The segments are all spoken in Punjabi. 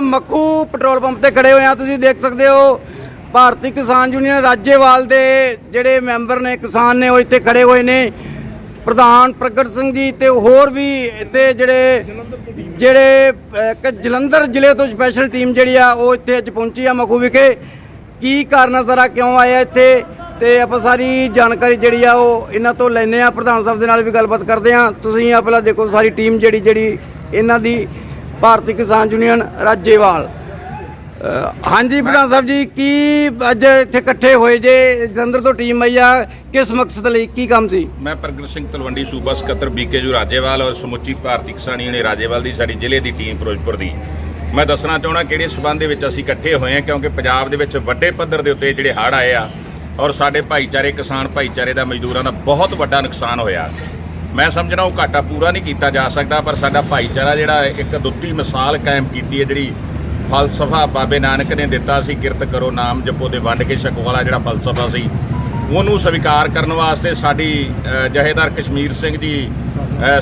ਮੱਖੂ ਪੈਟਰੋਲ ਪੰਪ ਤੇ ਖੜੇ ਹੋਏ ਆ, ਤੁਸੀਂ ਦੇਖ ਸਕਦੇ ਹੋ। ਭਾਰਤੀ ਕਿਸਾਨ ਯੂਨੀਅਨ ਰਾਜੇਵਾਲ ਦੇ ਜਿਹੜੇ ਮੈਂਬਰ ਨੇ, ਕਿਸਾਨ ਨੇ ਉਹ ਇੱਥੇ ਖੜੇ ਹੋਏ ਨੇ। ਪ੍ਰਧਾਨ ਪ੍ਰਗਟ ਸਿੰਘ ਜੀ ਤੇ ਹੋਰ ਵੀ ਇੱਥੇ ਜਿਹੜੇ ਜਿਹੜੇ ਜਲੰਧਰ ਜ਼ਿਲ੍ਹੇ ਤੋਂ ਸਪੈਸ਼ਲ ਟੀਮ ਜਿਹੜੀ ਆ, ਉਹ ਇੱਥੇ ਅੱਜ ਪਹੁੰਚੀ ਆ ਮਖੂ ਵਿਖੇ। ਕੀ ਕਾਰਨ ਆ ਸਾਰਾ, ਕਿਉਂ ਆਇਆ ਇੱਥੇ? ਤੇ ਆਪਾਂ ਸਾਰੀ ਜਾਣਕਾਰੀ ਜਿਹੜੀ ਆ, ਉਹ ਇਹਨਾਂ ਤੋਂ ਲੈਨੇ ਆ। ਪ੍ਰਧਾਨ ਸਾਹਿਬ ਦੇ ਨਾਲ ਵੀ ਗੱਲਬਾਤ ਕਰਦੇ ਆ। ਤੁਸੀਂ ਆ ਪਹਿਲਾਂ ਦੇਖੋ, ਸਾਰੀ ਟੀਮ ਜਿਹੜੀ ਜਿਹੜੀ ਇਹਨਾਂ ਦੀ ਭਾਰਤੀ ਕਿਸਾਨ ਯੂਨੀਅਨ ਰਾਜੇਵਾਲ। ਹਾਂਜੀ ਪ੍ਰਧਾਨ ਸਾਹਿਬ ਜੀ, ਕੀ ਅੱਜ ਇੱਥੇ ਇਕੱਠੇ ਹੋਏ ਜੇ? ਜਲੰਧਰ ਤੋਂ ਟੀਮ ਆਈ ਆ। ਕਿਸ ਮਕਸਦ ਲਈ? ਕੀ ਕੰਮ ਸੀ? ਮੈਂ ਪ੍ਰਗਟ ਸਿੰਘ ਤਲਵੰਡੀ, ਸੂਬਾ ਸਕੱਤਰ ਬੀਕੇਯੂ ਰਾਜੇਵਾਲ ਔਰ ਸਮੁੱਚੀ ਭਾਰਤੀ ਕਿਸਾਨ ਯੂਨੀਅਨ ਰਾਜੇਵਾਲ ਦੀ, ਸਾਡੀ ਜ਼ਿਲ੍ਹੇ ਦੀ ਟੀਮ ਫਿਰੋਜ਼ਪੁਰ ਦੀ। ਮੈਂ ਦੱਸਣਾ ਚਾਹਣਾ ਕਿਹੜੇ ਸਬੰਧ ਦੇ ਵਿੱਚ ਅਸੀਂ ਇਕੱਠੇ ਹੋਏ ਹਾਂ, ਕਿਉਂਕਿ ਪੰਜਾਬ ਦੇ ਵਿੱਚ ਵੱਡੇ ਪੱਧਰ ਦੇ ਉੱਤੇ ਜਿਹੜੇ ਹੜ੍ਹ ਆਏ ਆ ਔਰ ਸਾਡੇ ਭਾਈਚਾਰੇ, ਕਿਸਾਨ ਭਾਈਚਾਰੇ ਦਾ ਮਜ਼ਦੂਰਾਂ ਦਾ ਬਹੁਤ ਵੱਡਾ ਨੁਕਸਾਨ ਹੋਇਆ। ਮੈਂ ਸਮਝਣਾ ਉਹ ਘਾਟਾ ਪੂਰਾ ਨਹੀਂ ਕੀਤਾ ਜਾ ਸਕਦਾ, ਪਰ ਸਾਡਾ ਭਾਈਚਾਰਾ ਜਿਹੜਾ ਇੱਕ ਦੁੱਤੀ ਮਿਸਾਲ ਕਾਇਮ ਕੀਤੀ ਹੈ, ਜਿਹੜੀ ਫਲਸਫਾ ਬਾਬੇ ਨਾਨਕ ਨੇ ਦਿੱਤਾ ਸੀ, ਕਿਰਤ ਕਰੋ ਨਾਮ ਜਪੋ ਦੇ ਵੰਡ ਕੇ ਛਕੋ ਵਾਲਾ ਜਿਹੜਾ ਫਲਸਫਾ ਸੀ। ਉਹਨੂੰ ਸਵੀਕਾਰ ਕਰਨ ਵਾਸਤੇ ਸਾਡੀ ਜਹੇਦਾਰ ਕਸ਼ਮੀਰ ਸਿੰਘ ਜੀ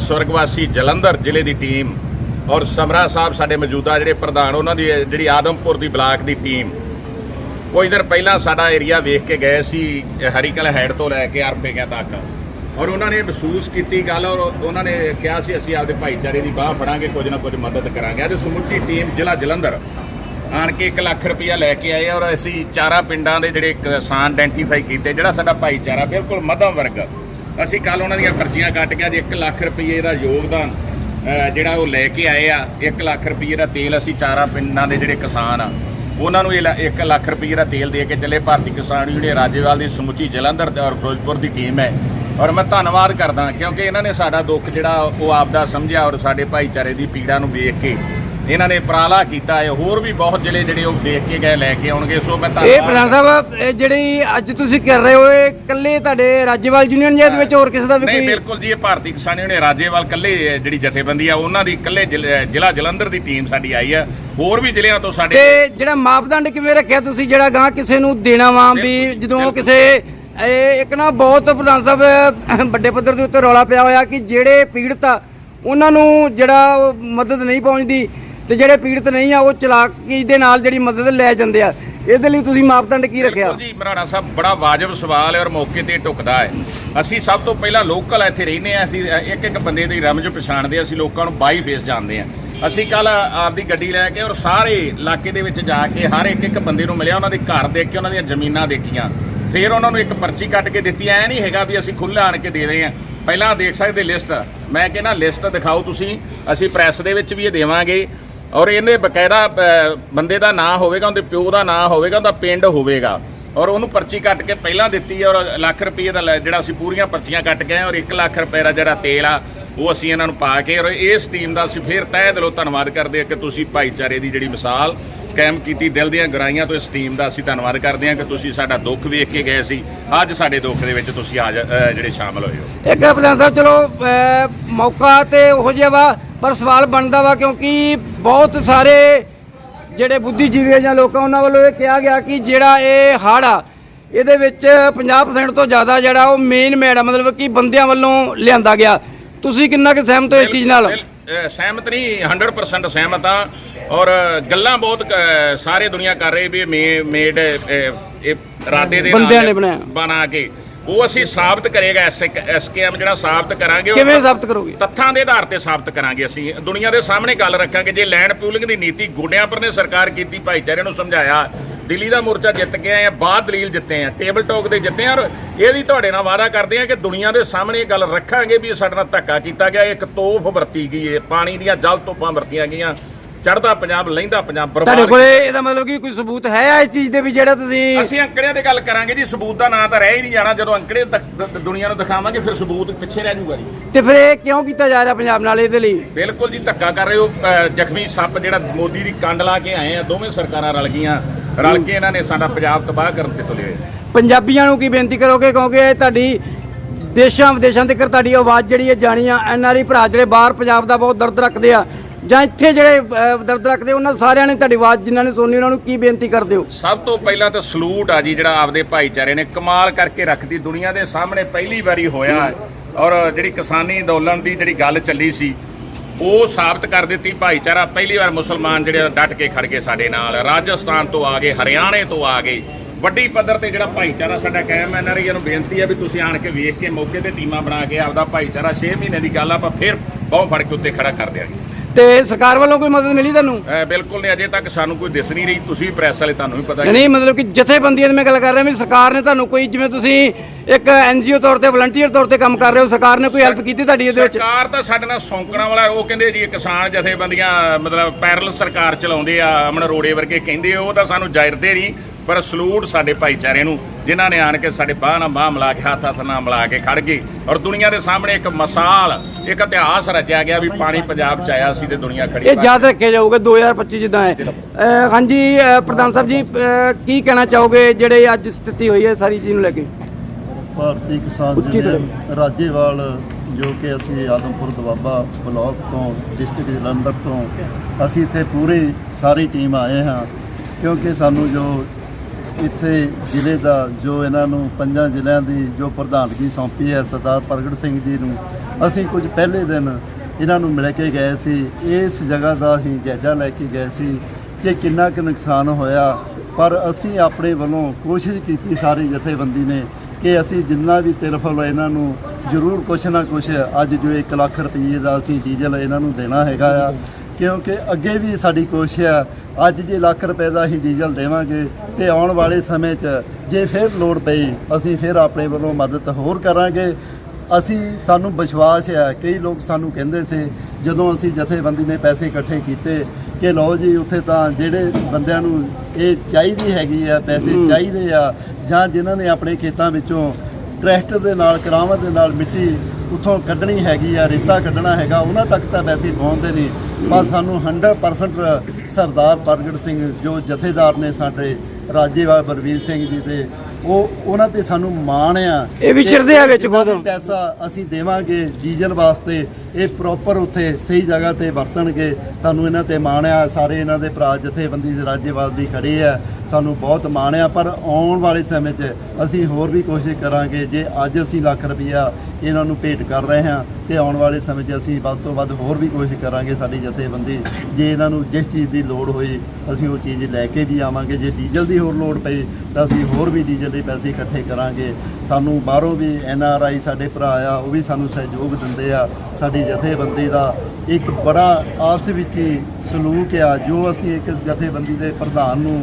ਸਵਰਗਵਾਸੀ ਜਲੰਧਰ ਜ਼ਿਲ੍ਹੇ ਦੀ ਟੀਮ ਔਰ ਸਮਰਾ ਸਾਹਿਬ ਸਾਡੇ ਮੌਜੂਦਾ ਜਿਹੜੇ ਪ੍ਰਧਾਨ, ਉਹਨਾਂ ਦੀ, ਜਿਹੜੀ ਆਦਮਪੁਰ ਦੀ ਬਲਾਕ ਦੀ ਟੀਮ, ਕੁਝ ਦਿਨ ਪਹਿਲਾਂ ਸਾਡਾ ਏਰੀਆ ਵੇਖ ਕੇ ਗਏ ਸੀ, ਹਰੀਕਲ ਹੈਡ ਤੋਂ ਲੈ ਕੇ ਆਰਪੇਗਿਆਂ ਤੱਕ। ਔਰ ਉਹਨਾਂ ਨੇ ਮਹਿਸੂਸ ਕੀਤੀ ਗੱਲ ਔਰ ਉਹਨਾਂ ਨੇ ਕਿਹਾ ਸੀ, ਅਸੀਂ ਆਪਦੇ ਭਾਈਚਾਰੇ ਦੀ ਬਾਹ ਫੜਾਂਗੇ, ਕੁਝ ਨਾ ਕੁਝ ਮਦਦ ਕਰਾਂਗੇ। ਅੱਜ ਸਮੁੱਚੀ ਟੀਮ ਜ਼ਿਲ੍ਹਾ ਜਲੰਧਰ ਆਣ ਕੇ 1 ਲੱਖ ਰੁਪਇਆ ਲੈ ਕੇ ਆਏ ਔਰ ਅਸੀਂ ਚਾਰਾਂ ਪਿੰਡਾਂ ਦੇ ਜਿਹੜੇ ਕਿਸਾਨ ਆਇਡੈਂਟੀਫਾਈ ਕੀਤੇ, ਜਿਹੜਾ ਸਾਡਾ ਭਾਈਚਾਰਾ ਬਿਲਕੁਲ ਮੱਧਮ ਵਰਗ। ਅਸੀਂ ਕੱਲ ਉਹਨਾਂ ਦੀਆਂ ਪਰਚੀਆਂ ਕੱਟ ਕੇ ਅੱਜ 1 ਲੱਖ ਰੁਪਏ ਦਾ ਯੋਗਦਾਨ ਜਿਹੜਾ ਉਹ ਲੈ ਕੇ ਆਏ ਆ। 1 ਲੱਖ ਰੁਪਏ ਦਾ ਤੇਲ ਅਸੀਂ ਚਾਰਾਂ ਪਿੰਡਾਂ ਦੇ ਜਿਹੜੇ ਕਿਸਾਨ ਆ, ਉਹਨਾਂ ਨੂੰ ਇਹ 1 ਲੱਖ ਰੁਪਏ ਦਾ ਤੇਲ ਦੇ ਕੇ ਚੱਲੇ। ਭਾਰਤੀ ਕਿਸਾਨ ਯੂਨੀਅਨ ਰਾਜੇਵਾਲ ਦੀ ਸਮੁੱਚੀ ਜਲੰਧਰ ਤੇ ਔਰ ਫਿਰੋਜ਼ਪੁਰ ਦੀ ਟੀਮ ਹੈ। ਔਰ ਮੈਂ ਧੰਨਵਾਦ ਕਰਦਾ ਕਿਉਂਕਿ ਇਹਨਾਂ ਨੇ ਸਾਡਾ ਦੁੱਖ ਜਿਹੜਾ ਉਹ ਆਪਦਾ ਸਮਝਿਆ ਔਰ ਸਾਡੇ ਭਾਈਚਾਰੇ ਦੀ ਪੀੜਾ ਨੂੰ ਵੇਖ ਕੇ ਇਹਨਾਂ ਨੇ ਉਪਰਾਲਾ ਕੀਤਾ ਹੈ। ਹੋਰ ਵੀ ਬਹੁਤ ਜ਼ਿਲ੍ਹੇ ਜਿਹੜੇ ਉਹ ਦੇਖ ਕੇ ਗਏ ਲੈ ਕੇ ਆਉਣਗੇ ਸੋ ਮੈਂ ਇਹ ਧੰਨਵਾਦ ਪ੍ਰਧਾਨ ਸਾਹਿਬ ਇਹ ਜਿਹੜੀ ਅੱਜ ਤੁਸੀਂ ਕਰ ਰਹੇ ਹੋ ਇਹ ਇਕੱਲੇ ਤੁਹਾਡੇ ਰਾਜੇਵਾਲ ਯੂਨੀਅਨ ਜਾਂ ਇਹਦੇ ਵਿੱਚ ਹੋਰ ਕਿਸੇ ਦਾ ਵੀ ਨਹੀਂ ਬਿਲਕੁਲ ਜੀ ਇਹ ਭਾਰਤੀ ਕਿਸਾਨ ਯੂਨੀਅਨ ਰਾਜੇਵਾਲ ਕੱਲੇ ਜਿਹੜੀ ਜਥੇਬੰਦੀ ਆ ਉਹਨਾਂ ਦੀ ਕੱਲੇ ਜ਼ਿਲ੍ਹਾ ਜਲੰਧਰ ਦੀ ਟੀਮ ਸਾਡੀ ਆਈ ਆ। ਹੋਰ ਵੀ ਜ਼ਿਲ੍ਹਿਆਂ ਤੋਂ ਸਾਡੇ ਤੇ ਜਿਹੜਾ ਮਾਪਦੰਡ ਕਿਵੇਂ ਰੱਖਿਆ ਤੁਸੀਂ ਜਿਹੜਾ ਗਾਂ ਕਿਸੇ ਨੂੰ ਦੇਣਾ ਵਾ ਵੀ ਜਦੋਂ। ਕਿਸੇ ਇਹ ਇੱਕ ਨਾ ਬਹੁਤ ਪ੍ਰਧਾਨ ਸਾਹਿਬ ਵੱਡੇ ਪੱਧਰ ਦੇ ਉੱਤੇ ਰੌਲਾ ਪਿਆ ਹੋਇਆ ਕਿ ਜਿਹੜੇ ਪੀੜਤ ਆ, ਉਹਨਾਂ ਨੂੰ ਜਿਹੜਾ ਉਹ ਮਦਦ ਨਹੀਂ ਪਹੁੰਚਦੀ ਤੇ ਜਿਹੜੇ ਪੀੜਤ ਨਹੀਂ ਆ, ਉਹ ਚਲਾਕੀ ਦੇ ਨਾਲ ਜਿਹੜੀ ਮਦਦ ਲੈ ਜਾਂਦੇ ਆ। ਇਹਦੇ ਲਈ ਤੁਸੀਂ ਮਾਪਦੰਡ ਕੀ ਰੱਖਿਆ? ਜੀ, ਮਰਾਣਾ ਸਾਹਿਬ, ਬੜਾ ਵਾਜਬ ਸਵਾਲ ਹੈ ਔਰ ਮੌਕੇ ਤੇ ਟੁਕਦਾ ਹੈ। ਅਸੀਂ ਸਭ ਤੋਂ ਪਹਿਲਾਂ ਲੋਕਲ ਇੱਥੇ ਰਹਿੰਦੇ ਆ ਅਸੀਂ ਇੱਕ ਇੱਕ ਬੰਦੇ ਦੀ ਰਮਜ ਪਛਾਣਦੇ ਅਸੀਂ ਲੋਕਾਂ ਨੂੰ ਬਾਈ ਬੇਸ ਜਾਣਦੇ ਆ ਅਸੀਂ ਕੱਲ ਆਪਦੀ ਗੱਡੀ ਲੈ ਕੇ ਔਰ ਸਾਰੇ ਇਲਾਕੇ ਦੇ ਵਿੱਚ ਜਾ ਕੇ ਹਰ ਇੱਕ ਇੱਕ ਬੰਦੇ ਨੂੰ ਮਿਲਿਆ, ਉਹਨਾਂ ਦੇ ਘਰ ਦੇਖ ਕੇ, ਉਹਨਾਂ ਦੀਆਂ ਜ਼ਮੀਨਾਂ ਦੇਖੀਆਂ। ਫਿਰ ਉਹਨਾਂ ਨੂੰ ਇੱਕ ਪਰਚੀ ਕੱਟ ਕੇ ਦਿੱਤੀ। ਐ ਨਹੀਂ ਹੈਗਾ ਵੀ ਅਸੀਂ ਖੁੱਲ੍ਹਾ ਆਣ ਕੇ ਦੇ ਰਹੇ ਆ ਪਹਿਲਾਂ ਦੇਖ ਸਕਦੇ ਲਿਸਟ ਮੈਂ ਕਹਿੰਦਾ ਲਿਸਟ ਦਿਖਾਓ ਤੁਸੀਂ। ਅਸੀਂ ਪ੍ਰੈਸ ਦੇ ਵਿੱਚ ਵੀ ਇਹ ਦੇਵਾਂਗੇ। ਔਰ ਇਹਨੇ ਬਕਾਇਦਾ ਬੰਦੇ ਦਾ ਨਾਂ ਹੋਵੇਗਾ, ਉਹਦੇ ਪਿਓ ਦਾ ਨਾਂ ਹੋਵੇਗਾ, ਉਹਦਾ ਪਿੰਡ ਹੋਵੇਗਾ। ਔਰ ਉਹਨੂੰ ਪਰਚੀ ਕੱਟ ਕੇ ਪਹਿਲਾਂ ਦਿੱਤੀ ਔਰ ਲੱਖ ਰੁਪਏ ਦਾ ਲੈ- ਜਿਹੜਾ ਅਸੀਂ ਪੂਰੀਆਂ ਪਰਚੀਆਂ ਕੱਟ ਗਏ ਔਰ 1 ਲੱਖ ਰੁਪਏ ਦਾ ਜਿਹੜਾ ਤੇਲ ਆ, ਉਹ ਅਸੀਂ ਇਹਨਾਂ ਨੂੰ ਪਾ ਕੇ ਔਰ ਇਸ ਟੀਮ ਦਾ ਅਸੀਂ ਫੇਰ ਤਹਿ ਦਿਲੋਂ ਧੰਨਵਾਦ ਕਰਦੇ ਹਾਂ ਕਿ ਤੁਸੀਂ ਭਾਈਚਾਰੇ ਦੀ ਜਿਹੜੀ ਮਿਸਾਲ ਕਾਇਮ ਕੀਤੀ ਦਿਲ ਦੀਆਂ ਗਰਾਈਆਂ ਤੋਂ ਇਸ ਟੀਮ ਦਾ ਅਸੀਂ ਧੰਨਵਾਦ ਕਰਦੇ ਹਾਂ ਕਿ ਤੁਸੀਂ ਸਾਡਾ ਦੁੱਖ ਵੇਖ ਕੇ ਗਏ ਸੀ। ਅੱਜ ਸਾਡੇ ਦੁੱਖ ਦੇ ਵਿੱਚ ਤੁਸੀਂ ਆ ਜਿਹੜੇ ਸ਼ਾਮਲ ਹੋਏ ਹੋ। ਇੱਕ ਪ੍ਰਧਾਨ ਸਾਹਿਬ ਚਲੋ ਮੌਕਾ ਤੇ ਉਹੋ ਜਿਹਾ ਵਾ ਪਰ ਸਵਾਲ ਬਣਦਾ ਵਾ ਕਿਉਂਕਿ ਬਹੁਤ ਸਾਰੇ ਜਿਹੜੇ ਬੁੱਧੀਜੀਵੀ ਜਾਂ ਲੋਕਾਂ ਉਹਨਾਂ ਵੱਲੋਂ ਇਹ ਕਿਹਾ ਗਿਆ ਕਿ ਜਿਹੜਾ ਇਹ ਹੜ੍ਹ ਆ ਇਹਦੇ ਵਿੱਚ 50% ਤੋਂ ਜ਼ਿਆਦਾ ਜਿਹੜਾ ਉਹ ਮੇਨ ਮੈਡ ਮਤਲਬ ਕਿ ਬੰਦਿਆਂ ਵੱਲੋਂ ਲਿਆਂਦਾ ਗਿਆ। ਤੁਸੀਂ ਕਿੰਨਾ ਕੁ ਸਹਿਮਤ ਹੋ ਇਸ ਚੀਜ਼ ਨਾਲ? ਸਹਿਮਤ ਨਹੀਂ 100% ਸਹਿਮਤ ਆ ਔਰ ਗੱਲਾਂ ਬਹੁਤ ਸਾਰੇ ਦੁਨੀਆ ਕਰ ਰਹੀ ਵੀ ਮੇਡ ਇਹ ਰਾਦੇ ਦੇ ਬੰਦਿਆਂ ਨਾਲ ਨੇ ਬਣਾਇਆ। ਬਣਾ ਕੇ। ਉਹ ਅਸੀਂ ਸਾਬਤ ਕਰੇਗਾ ਐਸਕੇਐਮ ਜਿਹੜਾ ਸਾਬਤ ਕਰਾਂਗੇ ਕਿਵੇਂ ਸਾਬਤ ਕਰੋਗੇ? ਤੱਥਾਂ ਦੇ ਆਧਾਰ ਤੇ ਸਾਬਤ ਕਰਾਂਗੇ ਅਸੀਂ। ਦੁਨੀਆ ਦੇ ਸਾਹਮਣੇ ਗੱਲ ਰੱਖਾਂਗੇ ਜੇ ਲੈਂਡ ਪੂਲਿੰਗ ਦੀ ਨੀਤੀ ਗੋਡਿਆਂ ਪਰ ਨੇ ਸਰਕਾਰ ਕੀਤੀ ਭਾਈਚਾਰੇ ਨੂੰ ਸਮਝਾਇਆ ਦਿੱਲੀ ਦਾ ਮੋਰਚਾ ਜਿੱਤ ਕੇ ਆਏ ਆ ਬਾਅਦ ਦਲੀਲ ਜਿੱਤੇ ਆ ਟੇਬਲ ਟਾਕ ਦੇ ਜਿੱਤੇ ਆ ਔਰ ਇਹ ਵੀ ਤੁਹਾਡੇ ਨਾਲ ਵਾਅਦਾ ਕਰਦੇ ਆ ਕਿ ਦੁਨੀਆ ਦੇ ਸਾਹਮਣੇ ਇਹ ਗੱਲ ਰੱਖਾਂਗੇ ਵੀ ਸਾਡੇ ਨਾਲ ਧੱਕਾ ਕੀਤਾ ਗਿਆ ਇੱਕ ਤੋਹਫ ਵਰਤੀ ਗਈ ਹੈ ਪਾਣੀ ਦੀਆਂ ਜਲ ਤੋਪਾਂ ਵਰਤੀਆਂ ਗਈਆਂ ਚੜਦਾ ਪੰਜਾਬ ਲਹਿੰਦਾ ਪੰਜਾਬ ਤੁਹਾਡੇ ਬਰਬਾਦ ਕੋਲੇ ਇਹਦਾ ਮਤਲਬ ਕਿ ਕੋਈ ਸਬੂਤ ਹੈ ਇਸ ਚੀਜ਼ ਦੇ ਵੀ ਜਿਹੜਾ ਤੁਸੀਂ ਅਸੀਂ ਅੰਕੜਿਆਂ ਦੀ ਗੱਲ ਕਰਾਂਗੇ ਜੀ ਸਬੂਤ ਦਾ ਨਾਂ ਤਾਂ ਰਹਿ ਹੀ ਨਹੀਂ ਜਾਣਾ ਜਦੋਂ ਅੰਕੜੇ ਦੁਨੀਆ ਨੂੰ ਦਿਖਾਵਾਂਗੇ ਫਿਰ ਸਬੂਤ ਪਿੱਛੇ ਰਹਿ ਜਾਊਗਾ ਜੀ। ਤੇ ਫਿਰ ਇਹ ਕਿਉਂ ਕੀਤਾ ਜਾ ਰਿਹਾ ਪੰਜਾਬ ਨਾਲ ਇਹਦੇ ਲਈ? ਬਿਲਕੁਲ ਜੀ ਧੱਕਾ ਕਰ ਰਹੇ ਹੋ ਜ਼ਖਮੀ ਸੱਪ ਜਿਹੜਾ ਮੋਦੀ ਦੀ ਕੰਡ ਲਾ ਕੇ ਆਏ ਆ ਦੋਵੇਂ ਸਰਕਾਰਾਂ ਰਲ ਗਈਆਂ ਰਲ ਕੇ ਇਹਨਾਂ ਨੇ ਸਾਡਾ ਪੰਜਾਬ ਤਬਾਹ ਕਰਨ ਤੇ ਤੁਲੇ ਹੋਏ ਪੰਜਾਬੀਆਂ ਨੂੰ ਕੀ ਬੇਨਤੀ ਕਰੋਗੇ? ਕਿਉਂਕਿ ਇਹ ਤੁਹਾਡੀ ਦੇਸ਼ਾਂ ਵਿਦੇਸ਼ਾਂ ਤੱਕ ਤੁਹਾਡੀ ਆਵਾਜ਼ ਜਿਹੜੀ ਹੈ ਜਾਣੀ ਆ ਐਨਆਰਆਈ ਭਰਾ ਜਿਹੜੇ ਬਾਹਰ ਪੰਜਾਬ ਦਾ ਬਹੁਤ ਦਰਦ ਰੱਖਦੇ ਆ ਜਾਂ ਇੱਥੇ ਜਿਹੜੇ ਦਰਦ ਰੱਖਦੇ ਉਹਨਾਂ ਸਾਰਿਆਂ ਨੇ ਤੁਹਾਡੀ ਆਵਾਜ਼ ਜਿਨ੍ਹਾਂ ਨੇ ਸੁਣਨੀ ਉਹਨਾਂ ਨੂੰ ਕੀ ਬੇਨਤੀ ਕਰਦੇ ਹੋ? ਸਭ ਤੋਂ ਪਹਿਲਾਂ ਤਾਂ ਸਲੂਟ ਆ ਜੀ ਜਿਹੜਾ ਆਪਦੇ ਭਾਈਚਾਰੇ ਨੇ ਕਮਾਲ ਕਰਕੇ ਰੱਖਦੀ ਦੁਨੀਆ ਦੇ ਸਾਹਮਣੇ ਪਹਿਲੀ ਵਾਰੀ ਹੋਇਆ। ਔਰ ਜਿਹੜੀ ਕਿਸਾਨੀ ਅੰਦੋਲਨ ਦੀ ਜਿਹੜੀ ਗੱਲ ਚੱਲੀ ਸੀ ਉਹ ਸਾਬਤ ਕਰ ਦਿੱਤੀ। ਭਾਈਚਾਰਾ ਪਹਿਲੀ ਵਾਰ ਮੁਸਲਮਾਨ ਜਿਹੜੇ ਆ, ਡਟ ਕੇ ਖੜ ਗਏ ਸਾਡੇ ਨਾਲ। ਰਾਜਸਥਾਨ ਤੋਂ ਆ ਗਏ, ਹਰਿਆਣੇ ਤੋਂ ਆ ਗਏ। ਵੱਡੀ ਪੱਧਰ ਤੇ ਜਿਹੜਾ ਭਾਈਚਾਰਾ ਸਾਡਾ ਕਾਇਮ ਹੈ ਐਨਆਰਆਈ ਨੂੰ ਬੇਨਤੀ ਹੈ ਵੀ ਤੁਸੀਂ ਆਣ ਕੇ ਵੇਖ ਕੇ, ਮੌਕੇ ਤੇ ਟੀਮਾਂ ਬਣਾ ਕੇ ਆਪਦਾ ਭਾਈਚਾਰਾ 6 ਮਹੀਨੇ ਦੀ ਗੱਲ ਆਪਾਂ ਫਿਰ ਬਹੁਤ ਫੜ ਕੇ ਉੱਤੇ ਖੜਾ ਕਰ ਦਿਆਂਗੇ। ਤੇ ਸਰਕਾਰ ਵੱਲੋਂ ਕੋਈ ਮਦਦ ਮਿਲੀ ਤੁਹਾਨੂੰ? ਅਹ ਬਿਲਕੁਲ ਨਹੀਂ ਅਜੇ ਤੱਕ ਸਾਨੂੰ ਕੋਈ ਦਿਸ ਨਹੀਂ ਰਹੀ। ਤੁਸੀਂ ਪ੍ਰੈਸ ਵਾਲੇ ਤੁਹਾਨੂੰ ਵੀ ਪਤਾ ਨਹੀਂ, ਨਹੀਂ ਮਤਲਬ ਕਿ ਜਥੇਬੰਦੀਆਂ ਦੀ ਮੈਂ ਗੱਲ ਕਰ ਰਿਹਾ ਵੀ ਸਰਕਾਰ ਨੇ ਤੁਹਾਨੂੰ ਕੋਈ ਜਿਵੇਂ ਤੁਸੀਂ ਇੱਕ ਐਨਜੀਓ ਤੌਰ ਤੇ ਵਲੰਟੀਅਰ ਤੌਰ ਤੇ ਕੰਮ ਕਰ ਰਹੇ ਹੋ ਸਰਕਾਰ ਨੇ ਕੋਈ ਹੈਲਪ ਕੀਤੀ ਤੁਹਾਡੀ ਇਹਦੇ ਵਿੱਚ? ਸਰਕਾਰ ਤਾਂ ਸਾਡੇ ਨਾਲ ਸੌਂਕਣਾ ਵਾਲਾ ਉਹ ਕਹਿੰਦੇ ਜੀ ਇਹ ਕਿਸਾਨ ਜਥੇਬੰਦੀਆਂ ਮਤਲਬ ਪੈਰਲ ਸਰਕਾਰ ਚਲਾਉਂਦੇ ਆ ਅਮਨ ਰੋੜੇ ਵਰਗੇ ਕਹਿੰਦੇ ਉਹ ਤਾਂ ਸਾਨੂੰ ਜਾਇਰਦੇ ਨਹੀਂ ਪਰ ਸਲੂਟ ਸਾਡੇ ਭਾਈਚਾਰੇ ਨੂੰ ਜਿਨ੍ਹਾਂ ਨੇ ਆਣ ਕੇ ਸਾਡੇ ਬਾਹ ਨਾਲ ਬਾਹ ਮਿਲਾ ਕੇ ਹੱਥ ਹੱਥ ਨਾਲ ਮਿਲਾ ਕੇ ਖੜ ਗਏ। ਔਰ ਦੁਨੀਆ ਦੇ ਸਾਹਮਣੇ ਇੱਕ ਮਿਸਾਲ ਇੱਕ ਇਤਿਹਾਸ ਰਚਿਆ ਗਿਆ ਵੀ ਪਾਣੀ ਪੰਜਾਬ ਚ ਆਇਆ ਸੀ ਤੇ ਦੁਨੀਆ ਖੜੀ ਇਹ ਯਾਦ ਰੱਖਿਆ ਜਾਊਗਾ 2025 ਜਿੱਦਾਂ ਹੈ। ਅਹ ਹਾਂਜੀ ਅਹ ਪ੍ਰਧਾਨ ਸਾਹਿਬ ਜੀ ਅਹ ਕੀ ਕਹਿਣਾ ਚਾਹੋਗੇ ਜਿਹੜੇ ਅੱਜ ਸਥਿਤੀ ਹੋਈ ਹੈ ਸਾਰੀ ਚੀਜ਼ ਨੂੰ ਲੈ ਕੇ? ਭਾਰਤੀ ਕਿਸਾਨ ਉੱਚੀ ਯੂਨੀਅਨ ਰਾਜੇਵਾਲ ਜੋ ਕਿ ਅਸੀਂ ਆਦਮਪੁਰ ਦਵਾਬਾ ਬਲਾਕ ਤੋਂ ਡਿਸਟ੍ਰਿਕਟ ਜਲੰਧਰ ਤੋਂ ਅਸੀਂ ਇੱਥੇ ਪੂਰੀ ਸਾਰੀ ਟੀਮ ਆਏ ਹਾਂ ਕਿਉਂਕਿ ਸਾਨੂੰ ਜੋ ਇੱਥੇ ਜ਼ਿਲ੍ਹੇ ਦਾ ਜੋ ਇਹਨਾਂ ਨੂੰ ਪੰਜਾਂ ਜ਼ਿਲ੍ਹਿਆਂ ਦੀ ਜੋ ਪ੍ਰਧਾਨਗੀ ਸੌਂਪੀ ਹੈ ਸਰਦਾਰ ਪ੍ਰਗਟ ਸਿੰਘ ਜੀ ਨੂੰ ਅਸੀਂ ਕੁਝ ਪਹਿਲੇ ਦਿਨ ਇਹਨਾਂ ਨੂੰ ਮਿਲ ਕੇ ਗਏ ਸੀ। ਇਸ ਜਗ੍ਹਾ ਦਾ ਹੀ ਜਾਇਜ਼ਾ ਲੈ ਕੇ ਗਏ ਸੀ ਕਿ ਕਿੰਨਾ ਕੁ ਨੁਕਸਾਨ ਹੋਇਆ। ਪਰ ਅਸੀਂ ਆਪਣੇ ਵੱਲੋਂ ਕੋਸ਼ਿਸ਼ ਕੀਤੀ ਸਾਰੀ ਜਥੇਬੰਦੀ ਨੇ ਕਿ ਅਸੀਂ ਜਿੰਨਾ ਵੀ ਤਿਰਫਲ ਇਹਨਾਂ ਨੂੰ ਜ਼ਰੂਰ ਕੁਛ ਨਾ ਕੁਛ ਅੱਜ ਜੋ 1 ਲੱਖ ਰੁਪਏ ਦਾ ਅਸੀਂ ਡੀਜ਼ਲ ਇਹਨਾਂ ਨੂੰ ਦੇਣਾ ਹੈਗਾ ਆ। ਕਿਉਂਕਿ ਅੱਗੇ ਵੀ ਸਾਡੀ ਕੋਸ਼ਿਸ਼ ਆ, ਅੱਜ ਜੇ ਲੱਖ ਰੁਪਏ ਦਾ ਹੀ ਡੀਜ਼ਲ ਦੇਵਾਂਗੇ ਤੇ ਆਉਣ ਵਾਲੇ ਸਮੇਂ 'ਚ ਜੇ ਫਿਰ ਲੋੜ ਪਈ, ਅਸੀਂ ਫਿਰ ਆਪਣੇ ਵੱਲੋਂ ਮਦਦ ਹੋਰ ਕਰਾਂਗੇ। ਅਸੀਂ ਸਾਨੂੰ ਵਿਸ਼ਵਾਸ ਹੈ ਕਈ ਲੋਕ ਸਾਨੂੰ ਕਹਿੰਦੇ ਸੀ ਜਦੋਂ ਅਸੀਂ ਜਥੇਬੰਦੀ ਨੇ ਪੈਸੇ ਇਕੱਠੇ ਕੀਤੇ ਕਿ ਲਓ ਜੀ ਉੱਥੇ ਤਾਂ ਜਿਹੜੇ ਬੰਦਿਆਂ ਨੂੰ ਇਹ ਚਾਹੀਦੀ ਹੈਗੀ ਆ ਪੈਸੇ ਚਾਹੀਦੇ ਆ ਜਾਂ ਜਿਨ੍ਹਾਂ ਨੇ ਆਪਣੇ ਖੇਤਾਂ ਵਿੱਚੋਂ ਟਰੈਕਟਰ ਦੇ ਨਾਲ ਕਰਾਮਤ ਦੇ ਨਾਲ ਮਿੱਟੀ ਉੱਥੋਂ ਕੱਢਣੀ ਹੈਗੀ ਆ ਰੇਤਾ ਕੱਢਣਾ ਹੈਗਾ ਉਹਨਾਂ ਤੱਕ ਤਾਂ ਵੈਸੇ ਪਹੁੰਚਦੇ ਨਹੀਂ। ਪਰ ਸਾਨੂੰ 100% ਸਰਦਾਰ ਪ੍ਰਗਟ ਸਿੰਘ ਜੋ ਜਥੇਦਾਰ ਨੇ ਸਾਡੇ ਰਾਜੇਵਾਲ ਬਲਵੀਰ ਸਿੰਘ ਜੀ ਦੇ ਉਹ ਉਹਨਾਂ ਤੇ ਸਾਨੂੰ ਮਾਣ ਆ ਇਹ ਵਿਚਰਦੇ ਆ ਵਿੱਚ ਖੁਦ। ਪੈਸਾ ਅਸੀਂ ਦੇਵਾਂਗੇ ਡੀਜ਼ਲ ਵਾਸਤੇ ਇਹ ਪ੍ਰੋਪਰ ਉੱਥੇ ਸਹੀ ਜਗ੍ਹਾ ਤੇ ਵਰਤਣਗੇ। ਸਾਨੂੰ ਇਹਨਾਂ ਤੇ ਮਾਣ ਆ ਸਾਰੇ ਇਹਨਾਂ ਦੇ ਭਰਾ ਜਥੇਬੰਦੀ ਰਾਜੇਵਾਲ ਦੀ ਖੜੇ ਆ। ਸਾਨੂੰ ਬਹੁਤ ਮਾਣ ਆ ਪਰ ਆਉਣ ਵਾਲੇ ਸਮੇਂ 'ਚ ਅਸੀਂ ਹੋਰ ਵੀ ਕੋਸ਼ਿਸ਼ ਕਰਾਂਗੇ। ਜੇ ਅੱਜ ਅਸੀਂ ਲੱਖ ਰੁਪਈਆ ਇਹਨਾਂ ਨੂੰ ਭੇਟ ਕਰ ਰਹੇ ਹਾਂ ਤੇ ਆਉਣ ਵਾਲੇ ਸਮੇਂ 'ਚ ਅਸੀਂ ਵੱਧ ਤੋਂ ਵੱਧ ਹੋਰ ਵੀ ਕੋਸ਼ਿਸ਼ ਕਰਾਂਗੇ ਸਾਡੀ ਜਥੇਬੰਦੀ। ਜੇ ਇਹਨਾਂ ਨੂੰ ਜਿਸ ਚੀਜ਼ ਦੀ ਲੋੜ ਹੋਈ, ਅਸੀਂ ਉਹ ਚੀਜ਼ ਲੈ ਕੇ ਵੀ ਆਵਾਂਗੇ। ਜੇ ਡੀਜ਼ਲ ਦੀ ਹੋਰ ਲੋੜ ਪਈ, ਤਾਂ ਅਸੀਂ ਹੋਰ ਵੀ ਡੀਜ਼ਲ ਦੇ ਪੈਸੇ ਇਕੱਠੇ ਕਰਾਂਗੇ। ਸਾਨੂੰ ਬਾਹਰੋਂ ਵੀ ਐਨ ਆਰ ਆਈ ਸਾਡੇ ਭਰਾ ਆ, ਉਹ ਵੀ ਸਾਨੂੰ ਸਹਿਯੋਗ ਦਿੰਦੇ ਆ। ਸਾਡੀ ਜਥੇਬੰਦੀ ਦਾ ਇੱਕ ਬੜਾ ਆਪਸ ਵਿੱਚ ਹੀ ਸਲੂਕ ਆ, ਜੋ ਅਸੀਂ ਇੱਕ ਜਥੇਬੰਦੀ ਦੇ ਪ੍ਰਧਾਨ ਨੂੰ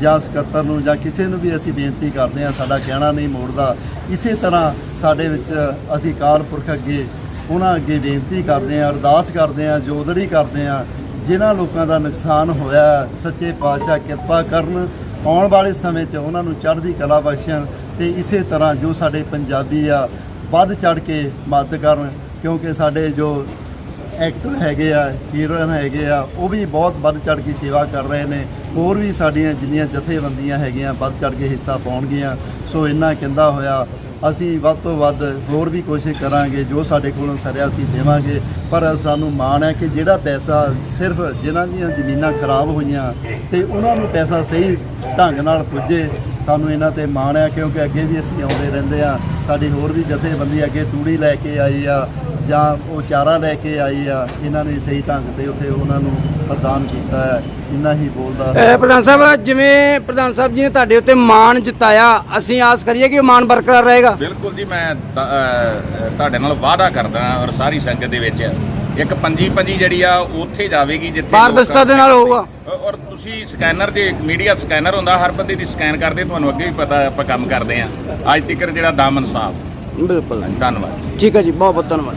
ਜਾਂ ਸਕੱਤਰ ਨੂੰ ਜਾਂ ਕਿਸੇ ਨੂੰ ਵੀ ਅਸੀਂ ਬੇਨਤੀ ਕਰਦੇ ਆ, ਸਾਡਾ ਕਹਿਣਾ ਨਹੀਂ ਮੋੜਦਾ। ਇਸੇ ਤਰ੍ਹਾਂ ਸਾਡੇ ਵਿੱਚ ਅਸੀਂ ਕਾਲ ਪੁਰਖ ਅੱਗੇ ਉਹਨਾਂ ਅੱਗੇ ਬੇਨਤੀ ਕਰਦੇ ਆ ਅਰਦਾਸ ਕਰਦੇ ਆ ਜੋਦੜੀ ਕਰਦੇ ਆ ਜਿਨ੍ਹਾਂ ਲੋਕਾਂ ਦਾ ਨੁਕਸਾਨ ਹੋਇਆ, ਸੱਚੇ ਪਾਤਸ਼ਾਹ ਕਿਰਪਾ ਕਰਨ, ਆਉਣ ਵਾਲੇ ਸਮੇਂ 'ਚ ਉਹਨਾਂ ਨੂੰ ਚੜ੍ਹਦੀ ਕਲਾ ਬਖਸ਼ਣ ਤੇ ਇਸੇ ਤਰ੍ਹਾਂ ਜੋ ਸਾਡੇ ਪੰਜਾਬੀ ਆ, ਵੱਧ ਚੜ ਕੇ ਮਦਦ ਕਰਨ, ਕਿਉਂਕਿ ਸਾਡੇ ਜੋ ਐਕਟਰ ਹੈਗੇ ਆ, ਹੀਰੋਇਨ ਹੈਗੇ ਆ, ਉਹ ਵੀ ਬਹੁਤ ਵੱਧ ਚੜ ਕੇ ਸੇਵਾ ਕਰ ਰਹੇ ਨੇ। ਹੋਰ ਵੀ ਸਾਡੀਆਂ ਜਿੰਨੀਆਂ ਜਥੇਬੰਦੀਆਂ ਹੈਗੀਆਂ ਵੱਧ ਚੜ ਕੇ ਹਿੱਸਾ ਪਾਉਣਗੀਆਂ। ਸੋ ਇੰਨਾ ਕਹਿੰਦਾ ਹੋਇਆ ਅਸੀਂ ਵੱਧ ਤੋਂ ਵੱਧ ਹੋਰ ਵੀ ਕੋਸ਼ਿਸ਼ ਕਰਾਂਗੇ, ਜੋ ਸਾਡੇ ਕੋਲੋਂ ਸਰਿਆ ਅਸੀਂ ਦੇਵਾਂਗੇ। ਪਰ ਸਾਨੂੰ ਮਾਣ ਹੈ ਕਿ ਜਿਹੜਾ ਪੈਸਾ ਸਿਰਫ ਜਿਨ੍ਹਾਂ ਦੀਆਂ ਜ਼ਮੀਨਾਂ ਖਰਾਬ ਹੋਈਆਂ ਤੇ ਉਹਨਾਂ ਨੂੰ ਪੈਸਾ ਸਹੀ ਢੰਗ ਨਾਲ ਪੁੱਜੇ, ਸਾਨੂੰ ਇਹਨਾਂ ਤੇ ਮਾਣ ਹੈ ਕਿਉਂਕਿ ਅੱਗੇ ਵੀ ਅਸੀਂ ਆਉਂਦੇ ਰਹਿੰਦੇ ਆ ਸਾਡੀ ਹੋਰ ਵੀ ਜਥੇਬੰਦੀ ਅੱਗੇ ਤੂੜੀ ਲੈ ਕੇ ਆਈ ਆ। ਜਾਂ ਉਹ ਚਾਰਾ ਲੈ ਕੇ ਆਈ ਆ ਇਹਨਾਂ ਨੇ ਸਹੀ ਢੰਗ ਤੇ ਉੱਥੇ ਉਹਨਾਂ ਨੂੰ ਪ੍ਰਦਾਨ ਕੀਤਾ ਹੈ। ਇੰਨਾ ਹੀ ਬੋਲਦਾ ਪ੍ਰਧਾਨ ਸਾਹਿਬ ਜਿਵੇਂ ਪ੍ਰਧਾਨ ਸਾਹਿਬ ਜੀ ਨੇ ਤੁਹਾਡੇ ਉੱਤੇ ਮਾਣ ਜਤਾਇਆ ਅਸੀਂ ਆਸ ਕਰੀਏ ਕਿ ਉਹ ਮਾਣ ਬਰਕਰਾਰ ਰਹੇਗਾ। ਬਿਲਕੁਲ ਜੀ ਮੈਂ ਤੁਹਾਡੇ ਨਾਲ ਵਾਅਦਾ ਕਰਦਾ ਔਰ ਸਾਰੀ ਸੰਗਤ ਦੇ ਵਿੱਚ। ਇੱਕ ਪੰਜੀ ਪੰਜੀ ਜਿਹੜੀ ਆ ਉੱਥੇ ਜਾਵੇਗੀ ਜਿੱਥੇ ਪਾਰਦਰਸ਼ਤਾ ਦੇ ਨਾਲ ਹੋਊਗਾ। ਔਰ- ਤੁਸੀਂ ਸਕੈਨਰ ਦੇ ਮੀਡੀਆ ਸਕੈਨਰ ਹੁੰਦਾ ਹਰ ਬੰਦੇ ਦੀ ਸਕੈਨ ਕਰਦੇ ਤੁਹਾਨੂੰ ਅੱਗੇ ਵੀ ਪਤਾ ਆਪਾਂ ਕੰਮ ਕਰਦੇ ਆ ਅੱਜ ਤੱਕ ਜਿਹੜਾ ਦਾਮਨ ਸਾਫ਼ ਬਿਲਕੁਲ। ਧੰਨਵਾਦ ਠੀਕ ਹੈ ਜੀ ਬਹੁਤ ਬਹੁਤ ਧੰਨਵਾਦ।